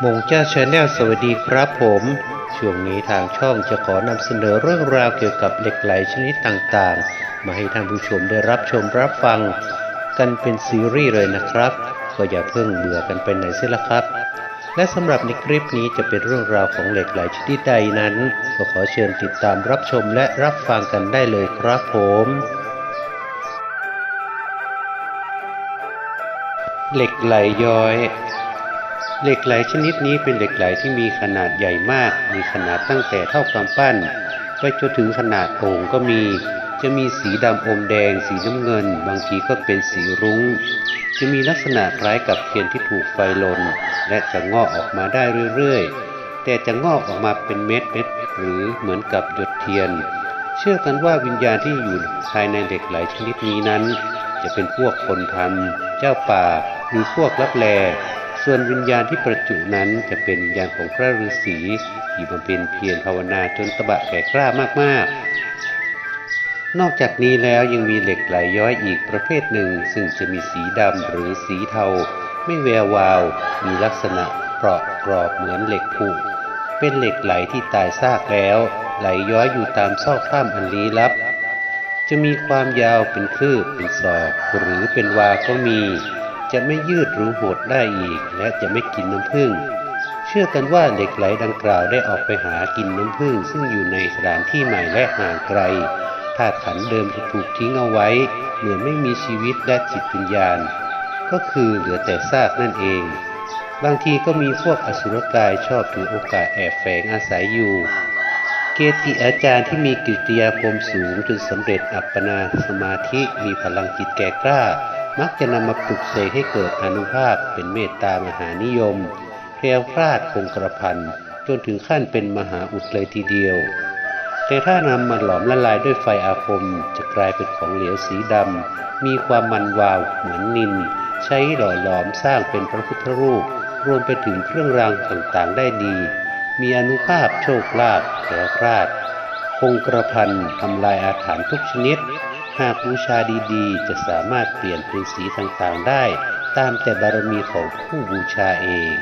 มงจ้าชาแนลสวัสดีครับผม ช่วงนี้ทางช่องจะขอนำเสนอเรื่องราวเกี่ยวกับเหล็กไหลชนิดต่างๆ มาให้ท่านผู้ชมได้รับชมรับฟัง กันเป็นซีรีส์เลยนะครับ ก็อย่าเพิ่งเบื่อกันไปไหนเสียละครับ และสำหรับในคลิปนี้จะเป็นเรื่องราวของเหล็กไหลชนิดใดนั้น ก็ขอเชิญติดตามรับชมและรับฟังกันได้เลยครับผมเหล็กไหลย้อย เหล็กไหลชนิดนี้เป็นเหล็กไหลที่มีขนาดใหญ่มาก มีขนาดตั้งแต่เท่ากำปั้น ไปจนถึงขนาดโอ่งก็มี จะมีสีดำอมแดง สีน้ำเงิน บางทีก็เป็นสีรุง้ง จะมีลักษณะคล้ายกับเทียนที่ถูกไฟลน และจะงอกออกมาได้เรื่อยๆ แต่จะงอกออกมาเป็นเม็ดเม็ดหรือเหมือนกับหยดเทียน เชื่อกันว่าวิญญาณที่อยู่ภายในเหล็กไหลชนิดนี้นั้น จะเป็นพวกคนทำเจ้าป่าหรือพวกลับแล ส่วนวิญญาณที่ประจุนั้นจะเป็นวิญญาณของพระฤาษีที่บำเพ็ญเพียรภาวนาจนตบะแก่กล้ามากๆ นอกจากนี้แล้วยังมีเหล็กไหลย้อยอีกประเภทหนึ่ง ซึ่งจะมีสีดำหรือสีเทา ไม่แวววาว มีลักษณะเปราะกรอบเหมือนเหล็กผุเป็นเหล็กไหลที่ตายซากแล้ว ไหลย้อยอยู่ตามซอกถ้ำอันลี้ลับ จะมีความยาวเป็นคืบเป็นศอกหรือเป็นวาก็มี จะไม่ยืดหรือหดได้อีก และจะไม่กินน้ำผึ้งเชื่อกันว่าเหล็กไหลดังกล่าวได้ออกไปหากินน้ำผึ้งซึ่งอยู่ในสถานที่ใหม่และห่างไกลธาตุขันเดิมจะถูกทิ้งเอาไว้ เหมือนไม่มีชีวิตและจิตวิญญาณ ก็คือเหลือแต่ซากนั่นเอง บางทีก็มีพวกอสุรกายชอบถือโอกาสแอบแฝงอาศัยอยู่ เกจิอาจารย์ที่มีกิตยาคมสูงจนสำเร็จอัปปนาสมาธิมีพลังจิตแก่กล้า มักจะนำมาปลุกเสกให้เกิดอนุภาพเป็นเมตตามหานิยมแคล้วคลาดคงกระพันจนถึงขั้นเป็นมหาอุดเลยทีเดียว แต่ถ้านำมาหลอมละลายด้วยไฟอาคม จะกลายเป็นของเหลวสีดำมีความมันวาวเหมือนนิน ใช้หล่อหลอมสร้างเป็นพระพุทธรูป รวมไปถึงเครื่องรางต่างๆได้ดี มีอนุภาพโชคลาภแคล้วคลาดคงกระพันทำลายอาถรรพ์ทุกชนิด หากบูชาดีๆ จะสามารถเปลี่ยนเป็นสีต่างๆได้ ตามแต่บารมีของผู้บูชาเอง